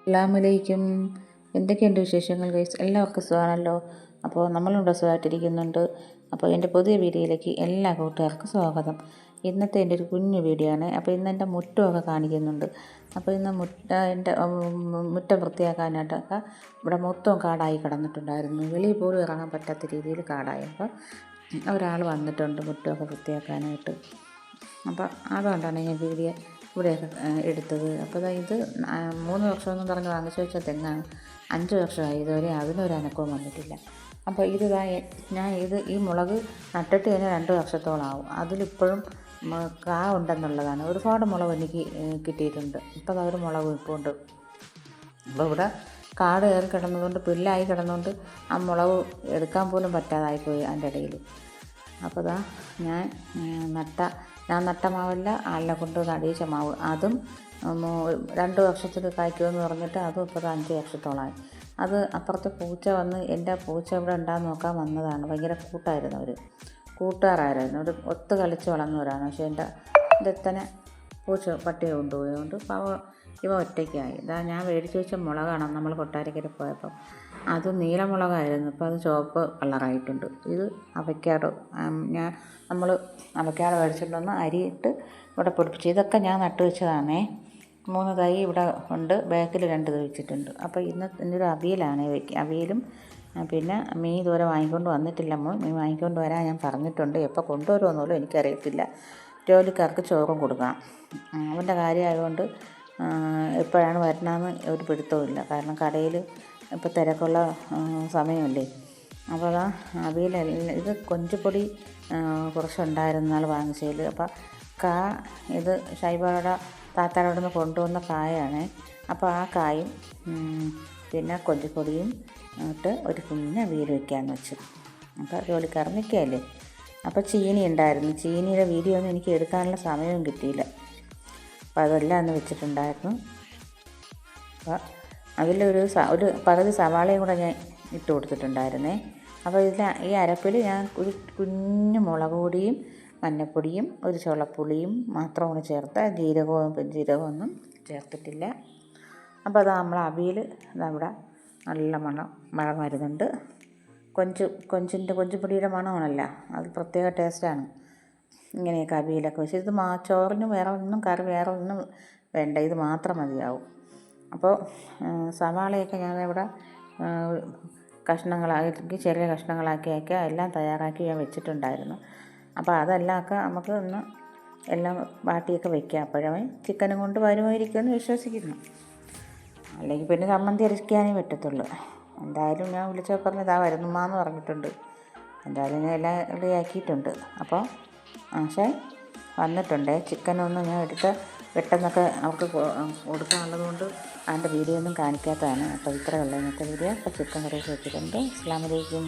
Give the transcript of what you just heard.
അസ്സലാമലൈക്കും. എന്തൊക്കെയുണ്ട് വിശേഷങ്ങൾ ഗൈസ്? എല്ലാവർക്കും സുഖമാണല്ലോ അപ്പോൾ നമ്മളിവിടെ സുഖമായിട്ടിരിക്കുന്നുണ്ട്. അപ്പോൾ എന്റെ പുതിയ വീഡിയോയിലേക്ക് എല്ലാ കൂട്ടുകാർക്കും സ്വാഗതം. ഇന്നത്തെ എന്റെ ഒരു കുഞ്ഞു വീഡിയോ ആണ്. അപ്പോൾ ഇന്ന് എന്റെ മുറ്റമൊക്കെ കാണിക്കുന്നുണ്ട്. അപ്പോൾ ഇന്ന് മുറ്റ എന്റെ മുറ്റം വൃത്തിയാക്കാനായിട്ടൊക്കെ ഇവിടെ മൊത്തം കാടായി കിടന്നിട്ടുണ്ടായിരുന്നു. വെളിയിൽ പോലും ഇറങ്ങാൻ പറ്റാത്ത രീതിയിൽ കാടായി. അപ്പോൾ ഒരാൾ വന്നിട്ടുണ്ട് മുറ്റമൊക്കെ വൃത്തിയാക്കാനായിട്ട്. അപ്പോൾ അതുകൊണ്ടാണ് ഞാൻ വീഡിയോ ഇവിടെയൊക്കെ എടുത്തത്. അപ്പോൾ ഇത് മൂന്ന് വർഷമെന്ന് പറഞ്ഞ് വാങ്ങിച്ചു വെച്ച തെങ്ങാണ്. അഞ്ച് വർഷമായി ഇതുവരെ അതിനൊരു അനക്കവും വന്നിട്ടില്ല. അപ്പോൾ ഇത് ഞാൻ ഇത് ഈ മുളക് നട്ടിട്ട് തന്നെ രണ്ട് വർഷത്തോളാവും. അതിലിപ്പോഴും കാ ഉണ്ടെന്നുള്ളതാണ്. ഒരുപാട് മുളക് എനിക്ക് കിട്ടിയിട്ടുണ്ട്. ഇപ്പോൾ അതൊരു മുളക് ഇപ്പോൾ ഉണ്ട്. അപ്പോൾ ഇവിടെ കാട് കയറി കിടന്നതുകൊണ്ട് പുല്ലായി കിടന്നുകൊണ്ട് ആ മുളക് എടുക്കാൻ പോലും പറ്റാതായിപ്പോയി അതിന്റെ ഇടയിൽ അപ്പോൾ ഇതാ ഞാൻ നട്ട ഞാൻ നട്ട മാവല്ല ആളിനെ കൊണ്ട് നടിയിച്ച മാവ്. അതും രണ്ട് വർഷത്തിൽ കായ്ക്കുമെന്ന് പറഞ്ഞിട്ട് അതും ഇപ്പോൾ അഞ്ച് വർഷത്തോളമായി. അത് അപ്പുറത്തെ പൂച്ച വന്ന് എന്റെ പൂച്ച ഇവിടെ ഉണ്ടാകാൻ നോക്കാൻ വന്നതാണ്. ഭയങ്കര കൂട്ടായിരുന്നു അവർ കൂട്ടുകാരായിരുന്നു ഒരു ഒത്ത് കളിച്ച് വളർന്നവരാണ്. പക്ഷേ എന്റെ ദത്തനെ പൂച്ച പട്ടിയെ കൊണ്ടുപോയതുകൊണ്ട് പാവ ഇവ ഒറ്റയ്ക്കായി. ഇതാ ഞാൻ മേടിച്ച് വെച്ച മുളകാണ് നമ്മൾ കൊട്ടാരക്കര പോയപ്പോൾ അത് നീലമുളകായിരുന്നു. ഇപ്പോൾ അത് ചുവപ്പ് കളറായിട്ടുണ്ട്. ഇത് അവക്കാഡോ ഞാൻ നമ്മൾ അവക്കാഡോ മേടിച്ചിട്ട് വന്ന് അരിയിട്ട് ഇവിടെ പൊടിപ്പിച്ച്. ഇതൊക്കെ ഞാൻ നട്ടു വെച്ചതാണേ. മൂന്ന് തൈ ഇവിടെ ഉണ്ട്. ബാക്കിൽ രണ്ട് തൈ വെച്ചിട്ടുണ്ട്. അപ്പോൾ ഇന്ന് ഇന്നൊരു അവിയലാണ് അവിയലും പിന്നെ മീൻ ഇതുവരെ വാങ്ങിക്കൊണ്ട് വന്നിട്ടില്ല നമ്മൾ മീൻ വാങ്ങിക്കൊണ്ട് വരാൻ ഞാൻ പറഞ്ഞിട്ടുണ്ട്. എപ്പോൾ കൊണ്ടുവരുമെന്നുള്ളൂ എനിക്കറിയത്തില്ല. ജോലിക്കാർക്ക് ചോറും കൊടുക്കണം. അവന്റെ കാര്യമായതുകൊണ്ട് എപ്പോഴാണ് വരണമെന്ന് ഒരു പിടുത്തവും ഇല്ല കാരണം കടയിൽ ഇപ്പോൾ തിരക്കുള്ള സമയമല്ലേ? അപ്പോൾ അതാ അവിയലെല്ലാം ഇത് കൊഞ്ചുപൊടി കുറച്ചുണ്ടായിരുന്നു നാൾ വാങ്ങിച്ചതിൽ അപ്പോൾ കാ ഇത് ഷൈബയുടെ താത്താരോട് നിന്ന് കൊണ്ടുവന്ന കായാണ്. അപ്പോൾ ആ കായും പിന്നെ കൊഞ്ചുപൊടിയും ഇട്ട് ഒരു കുഞ്ഞ അവിയൽ വയ്ക്കാമെന്ന് വെച്ചു. അപ്പോൾ ജോലിക്കാരൻ നിൽക്കുകയല്ലേ? അപ്പോൾ ചീനി ഉണ്ടായിരുന്നു. ചീനിയുടെ വീഡിയോ ഒന്നും എനിക്ക് എടുക്കാനുള്ള സമയവും കിട്ടിയില്ല. അപ്പോൾ അതെല്ലാം ഒന്ന് വെച്ചിട്ടുണ്ടായിരുന്നു. അപ്പോൾ അതിലൊരു ഒരു പകുതി സവാളയും കൂടെ ഞാൻ ഇട്ട് കൊടുത്തിട്ടുണ്ടായിരുന്നേ. അപ്പോൾ ഇതിൽ ഈ അരപ്പിൽ ഞാൻ ഒരു കുഞ്ഞു മുളക് പൊടിയും മഞ്ഞൾപ്പൊടിയും ഒരു ചുളപ്പുളിയും മാത്രമാണ് ചേർത്ത് ജീരകവും ജീരകമൊന്നും ചേർത്തിട്ടില്ല. അപ്പോൾ അത് നമ്മൾ അവിയിൽ അതവിടെ നല്ല മണം മഴ വരുന്നുണ്ട്. കൊഞ്ച് കൊഞ്ചിന്റെ കൊഞ്ചുപൊടിയുടെ മണമാണല്ല അത് പ്രത്യേക ടേസ്റ്റാണ്. ഇങ്ങനെയൊക്കെ അവിയിലൊക്കെ വെച്ച് ഇത് മാ ചോറിന് വേറെ ഒന്നും കറി വേറെ ഒന്നും വേണ്ട ഇത് മാത്രം മതിയാവും. അപ്പോൾ സവാളയൊക്കെ ഞാനിവിടെ കഷ്ണങ്ങളാക്കി ചെറിയ കഷ്ണങ്ങളാക്കിയൊക്കെ എല്ലാം തയ്യാറാക്കി ഞാൻ വെച്ചിട്ടുണ്ടായിരുന്നു. അപ്പോൾ അതെല്ലാം ഒക്കെ നമുക്ക് ഒന്ന് എല്ലാം വാട്ടിയൊക്കെ വെക്കാം. അപ്പോഴേ ചിക്കനും കൊണ്ട് വരുമായിരിക്കുമെന്ന് വിശ്വസിക്കുന്നു. അല്ലെങ്കിൽ പിന്നെ ചമ്മന്തി അരയ്ക്കാനേ പറ്റത്തുള്ളൂ. എന്തായാലും ഞാൻ വിളിച്ചപ്പോൾ പറഞ്ഞു ഇതാ വരുന്നുമാന്ന് പറഞ്ഞിട്ടുണ്ട്. എന്തായാലും ഞാൻ എല്ലാം റെഡിയാക്കിയിട്ടുണ്ട്. അപ്പോൾ പക്ഷേ വന്നിട്ടുണ്ട്. ചിക്കനൊന്നും ഞാൻ എടുത്ത് പെട്ടെന്നൊക്കെ അവർക്ക് കൊടുക്കാനുള്ളത് കൊണ്ട് അതിന്റെ വീഡിയോ ഒന്നും കാണിക്കാത്തതാണ്. അപ്പോൾ ഇത്രയേ ഉള്ളൂ. ഇന്നത്തെ വീഡിയോ. അപ്പോൾ ചിക്കൻ കറി വെച്ചിട്ടുണ്ട് അസ്സാം വലൈക്കും